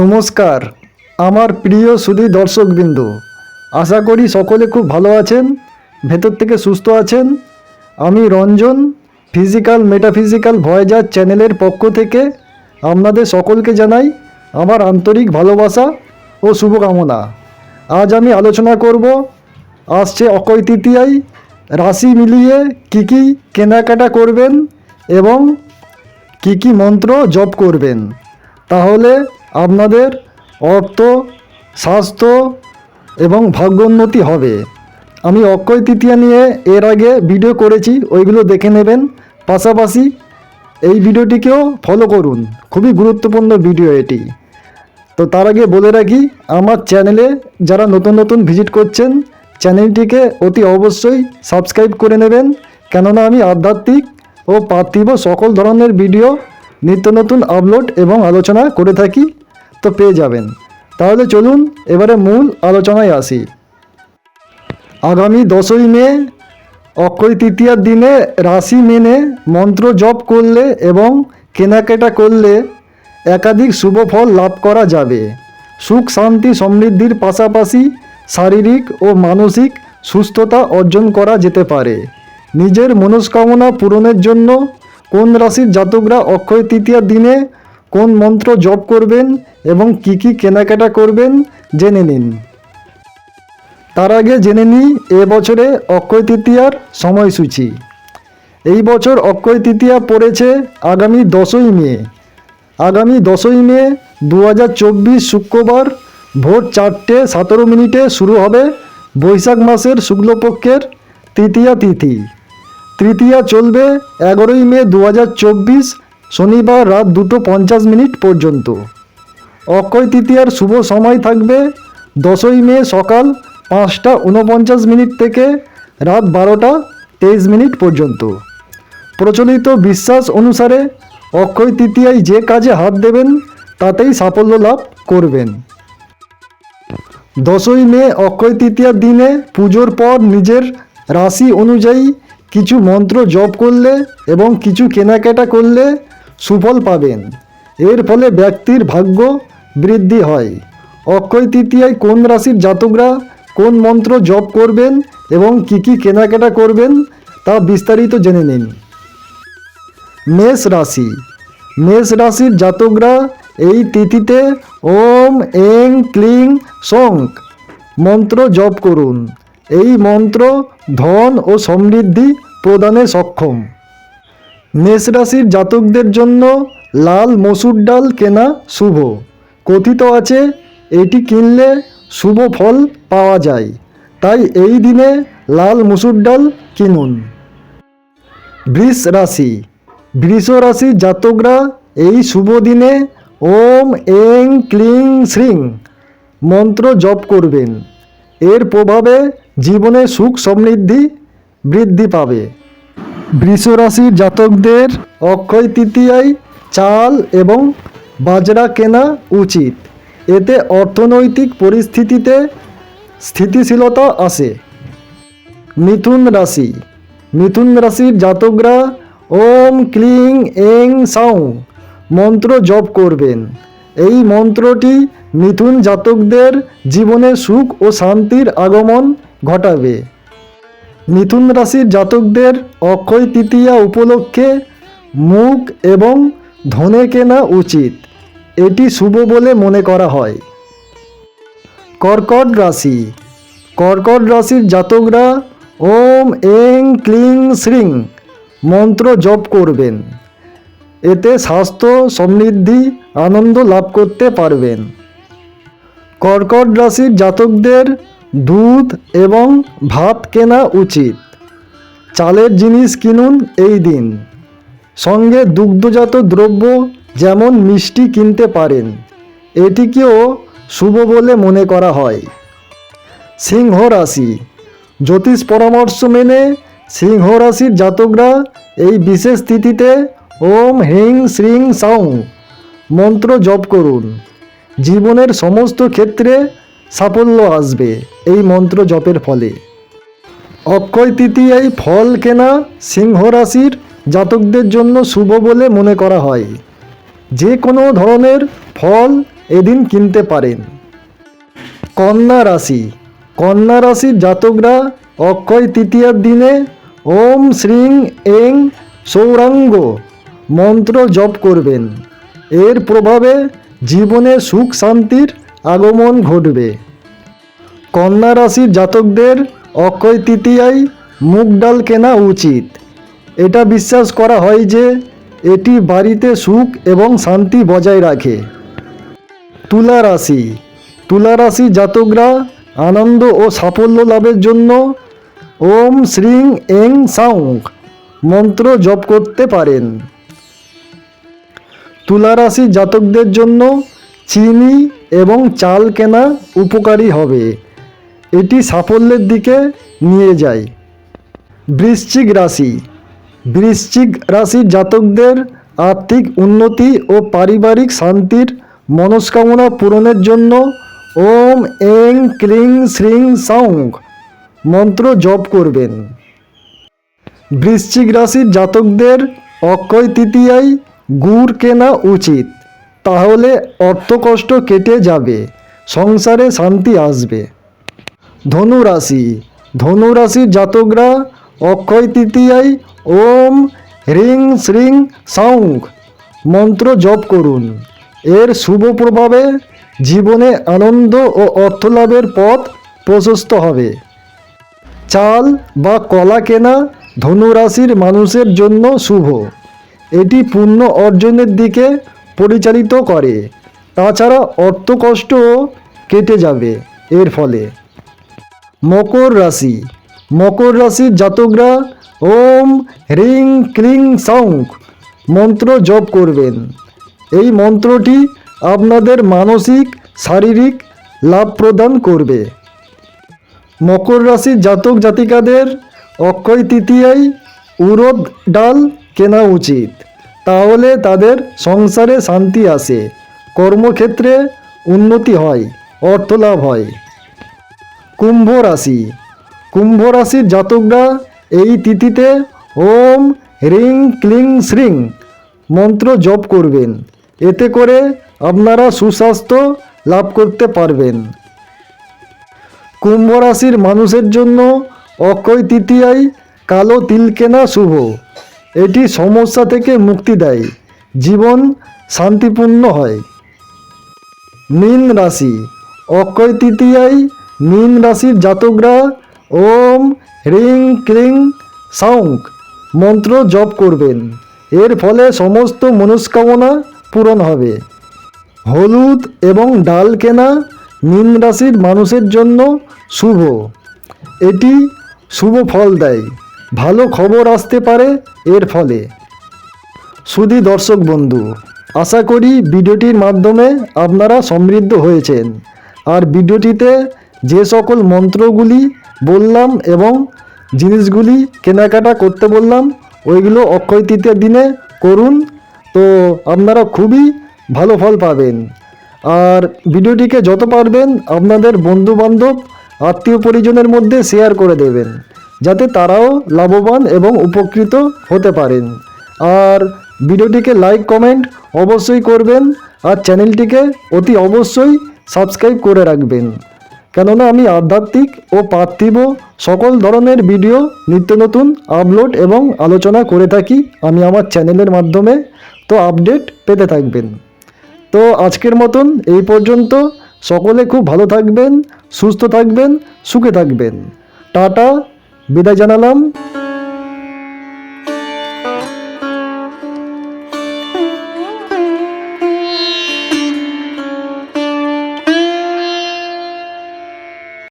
নমস্কার, আমার প্রিয় সুধী দর্শকবৃন্দ, আশা করি সকলে খুব ভালো আছেন, ভেতর থেকে সুস্থ আছেন। আমি রঞ্জন ফিজিক্যাল মেটাফিজিক্যাল ভয়েজার চ্যানেলের পক্ষ থেকে আপনাদের সকলকে জানাই আমার আন্তরিক ভালোবাসা ও শুভকামনা। আজ আমি আলোচনা করব, আসছে অক্ষয় তৃতীয়ায়, রাশি মিলিয়ে কী কী কেনাকাটা করবেন এবং কি কি মন্ত্র জপ করবেন। তাহলে আপনাদের অর্থ, স্বাস্থ্য এবং ভাগ্যোন্নতি হবে। আমি অক্ষয় তৃতীয়া নিয়ে এর আগে ভিডিও করেছি, ওইগুলো দেখে নেবেন। পাশাপাশি এই ভিডিওটিকেও ফলো করুন। খুবই গুরুত্বপূর্ণ ভিডিও এটি। তো তার আগে বলে রাখি, আমার চ্যানেলে যারা নতুন নতুন ভিজিট করছেন চ্যানেলটিকে অতি অবশ্যই সাবস্ক্রাইব করে নেবেন। কেননা আমি আধ্যাত্মিক ও পার্থিব সকল ধরনের ভিডিও নিত্য নতুন আপলোড এবং আলোচনা করে থাকি। তো পেয়ে যাবেন। তাহলে চলুন, এবারে মূল আলোচনায় আসি। আগামী দশই মে, অক্ষয় তৃতীয়ার দিনে রাশি মেনে মন্ত্র জপ করলে এবং কেনাকাটা করলে একাধিক শুভ ফল লাভ করা যাবে। সুখ, শান্তি, সমৃদ্ধির পাশাপাশি শারীরিক ও মানসিক সুস্থতা অর্জন করা যেতে পারে। নিজের মনস্কামনা পূরণের জন্য কোন রাশির জাতকরা অক্ষয় তৃতীয়ার দিনে কোন মন্ত্র জপ করবেন এবং কি কি কেনাকাটা করবেন জেনে নিন। তার আগে জেনে নিই এ বছরে অক্ষয় তৃতীয়ার সময়সূচি। এই বছর অক্ষয় তৃতীয়া পড়েছে আগামী দশই মে। আগামী দশই মে দু হাজার চব্বিশ শুক্রবার ভোর চারটে সতেরো মিনিটে শুরু হবে বৈশাখ মাসের শুক্লপক্ষের তৃতীয়া তিথি। তৃতীয়া চলবে এগারোই মে দু হাজার চব্বিশ শনিবার রাত দুটো পঞ্চাশ মিনিট পর্যন্ত। অক্ষয় তৃতীয়ার শুভ সময় থাকবে দশই মে সকাল পাঁচটা উনপঞ্চাশ মিনিট থেকে রাত বারোটা তেইশ মিনিট পর্যন্ত। প্রচলিত বিশ্বাস অনুসারে অক্ষয় তৃতীয়ায় যে কাজে হাত দেবেন, তাতেই সাফল্য লাভ করবেন। দশই মে অক্ষয় তৃতীয়ার দিনে পুজোর পর নিজের রাশি অনুযায়ী কিছু মন্ত্র জপ করলে এবং কিছু কেনাকাটা করলে সুফল পাবেন। এর ফলে ব্যক্তির ভাগ্য বৃদ্ধি হয়। অক্ষয় তৃতীয়ায় কোন রাশির জাতকরা কোন মন্ত্র জপ করবেন এবং কি কি কেনাকাটা করবেন তা বিস্তারিত জেনে নিন। মেষ রাশি। মেষ রাশির জাতকরা এই তিথিতে ওম, এং, ক্লিং সং মন্ত্র জপ করুন। এই মন্ত্র ধন ও সমৃদ্ধি প্রদানে সক্ষম। মেষ রাশির জাতকদের জন্য লাল মসুর ডাল কেনা শুভ। কথিত আছে, এটি কিনলে শুভ ফল পাওয়া যায়। তাই এই দিনে লাল মসুর ডাল কিনুন। বৃষ রাশি বৃষ রাশির জাতকরা এই শুভ দিনে ওম, এং, ক্লিং, শ্রিং মন্ত্র জপ করবেন। এর প্রভাবে জীবনে সুখ সমৃদ্ধি বৃদ্ধি পাবে। বৃষ রাশির জাতকদের অক্ষয় তৃতীয়ায় চাল এবং বাজরা কেনা উচিত। এতে অর্থনৈতিক পরিস্থিতিতে স্থিতিশীলতা আসে। মিথুন রাশি। মিথুন রাশির জাতকরা ওম ক্লিং এং সাউ মন্ত্র জপ করবেন। এই মন্ত্রটি মিথুন জাতকদের জীবনে সুখ ও শান্তির আগমন ঘটাবে। মিথুন রাশির জাতকদের অক্ষয় তৃতীয়া উপলক্ষে মুখ এবং ধনে কেনা উচিত। এটি শুভ বলে মনে করা হয়। কর্কট রাশি। কর্কট রাশির জাতকরা ওম, এং, ক্লিং, শ্রিং মন্ত্র জপ করবেন। এতে স্বাস্থ্য সমৃদ্ধি, আনন্দ লাভ করতে পারবেন। কর্কট রাশির জাতকদের দুধ এবং ভাত কেনা উচিত। চালের জিনিস কিনুন এই দিন। সঙ্গে দুগ্ধজাত দ্রব্য যেমন মিষ্টি কিনতে পারেন, এটিকেও শুভ বলে মনে করা হয়। সিংহ রাশি। জ্যোতিষ পরামর্শ মেনে সিংহ রাশির জাতকরা এই বিশেষ তিথিতে ওম, হ্রিং, শ্রিং, সাউ মন্ত্র জপ করুন। জীবনের সমস্ত ক্ষেত্রে সাফল্য আসবে এই মন্ত্র জপের ফলে। অক্ষয় তৃতীয়ায় ফল কেনা সিংহ রাশির জাতকদের জন্য শুভ বলে মনে করা হয়। যে কোনো ধরনের ফল এদিন কিনতে পারেন। কন্যা রাশি। কন্যা রাশির জাতকরা অক্ষয় তৃতীয়ার দিনে ওম শ্রীং এং সৌরাঙ্গ মন্ত্র জপ করবেন। এর প্রভাবে জীবনে সুখ শান্তির আগমন ঘটবে। কন্যা রাশির জাতকদের অক্ষয় তৃতীয়ায় মুগ ডাল কেনা উচিত। এটা বিশ্বাস করা হয় যে, এটি বাড়িতে সুখ এবং শান্তি বজায় রাখে। তুলা রাশি। তুলা রাশি জাতকরা আনন্দ ও সাফল্য লাভের জন্য ওম শ্রীং এং সাউং মন্ত্র জপ করতে পারেন। তুলা রাশি জাতকদের জন্য চিনি এবং চাল কেনা উপকারী হবে। এটি সাফল্যের দিকে নিয়ে যায়। বৃশ্চিক রাশি। বৃশ্চিক রাশির জাতকদের আর্থিক উন্নতি ও পারিবারিক শান্তির মনস্কামনা পূরণের জন্য ওম এং ক্লিং শ্রিং সাউং মন্ত্র জপ করবেন। বৃশ্চিক রাশির জাতকদের অক্ষয় তৃতীয়ায় গুড় কেনা উচিত। তাহলে অর্থকষ্ট কেটে যাবে, সংসারে শান্তি আসবে। ধনু রাশি ধনু রাশির জাতকরা অক্ষয় তৃতীয়ায় ওম, হ্রিং শ্রিং সাউং মন্ত্র জপ করুন। এর শুভ প্রভাবে জীবনে আনন্দ ও অর্থলাভের পথ প্রশস্ত হবে। চাল বা কলা কেনা ধনুরাশির মানুষের জন্য শুভ। এটি পুণ্য অর্জনের দিকে পরিচালিত করে। তাছাড়া অর্থকষ্টও কেটে যাবে এর ফলে। মকর রাশি। মকর রাশির জাতকরা ওম হ্রিং ক্লিং সাউং মন্ত্র জপ করবেন। এই মন্ত্রটি আপনাদের মানসিক, শারীরিক লাভ প্রদান করবে। মকর রাশির জাতক জাতিকাদের অক্ষয় তৃতীয়ায় উড়দ ডাল কেনা উচিত। তাহলে তাদের সংসারে শান্তি আসে, কর্মক্ষেত্রে উন্নতি হয় অর্থলাভ হয়। কুম্ভ রাশি। কুম্ভ রাশির জাতকরা এই তিথিতে ওম, হ্রিং, ক্লিং, শ্রিং মন্ত্র জপ করবেন। এতে করে আপনারা সুস্বাস্থ্য লাভ করতে পারবেন। কুম্ভ রাশির মানুষের জন্য অক্ষয় তৃতীয়ায় কালো তিল কেনা শুভ। এটি সমস্যা থেকে মুক্তি দেয়। জীবন শান্তিপূর্ণ হয়। মীন রাশি। অক্ষয় তৃতীয়ায় মীন রাশির জাতকরা ওম, হ্রিং, ক্রিং সাউং মন্ত্র জপ করবেন। এর ফলে সমস্ত মনস্কামনা পূরণ হবে। হলুদ এবং ডাল কেনা মীন রাশির মানুষের জন্য শুভ। এটি শুভ ফল দেয়। ভালো খবর আসতে পারে এর ফলে। সুধী দর্শক বন্ধু, আশা করি ভিডিওটির মাধ্যমে আপনারা সমৃদ্ধ হয়েছেন। আর ভিডিওটিতে যে সকল মন্ত্রগুলি বললাম এবং জিনিসগুলি কেনাকাটা করতে বললাম, ওইগুলো অক্ষয় তৃতীয়ার দিনে করুন। তো আপনারা খুবই ভালো ফল পাবেন। আর ভিডিওটিকে যত পারবেন আপনাদের বন্ধু বান্ধব আত্মীয় পরিজনের মধ্যে শেয়ার করে দেবেন। যাতে তারাও লাভবান এবং উপকৃত হতে পারেন। আর ভিডিওটিকে লাইক, কমেন্ট অবশ্যই করবেন আর চ্যানেলটিকে অতি অবশ্যই সাবস্ক্রাইব করে রাখবেন। কেননা আমি আধ্যাত্মিক ও পার্থিব সকল ধরনের ভিডিও নিত্য নতুন আপলোড এবং আলোচনা করে থাকি আমি আমার চ্যানেলের মাধ্যমে, তো আপডেট পেতে থাকবেন। তো আজকের মতন এই পর্যন্ত। সকলে খুব ভালো থাকবেন, সুস্থ থাকবেন, সুখে থাকবেন। টাটা। বিদায় জানালাম।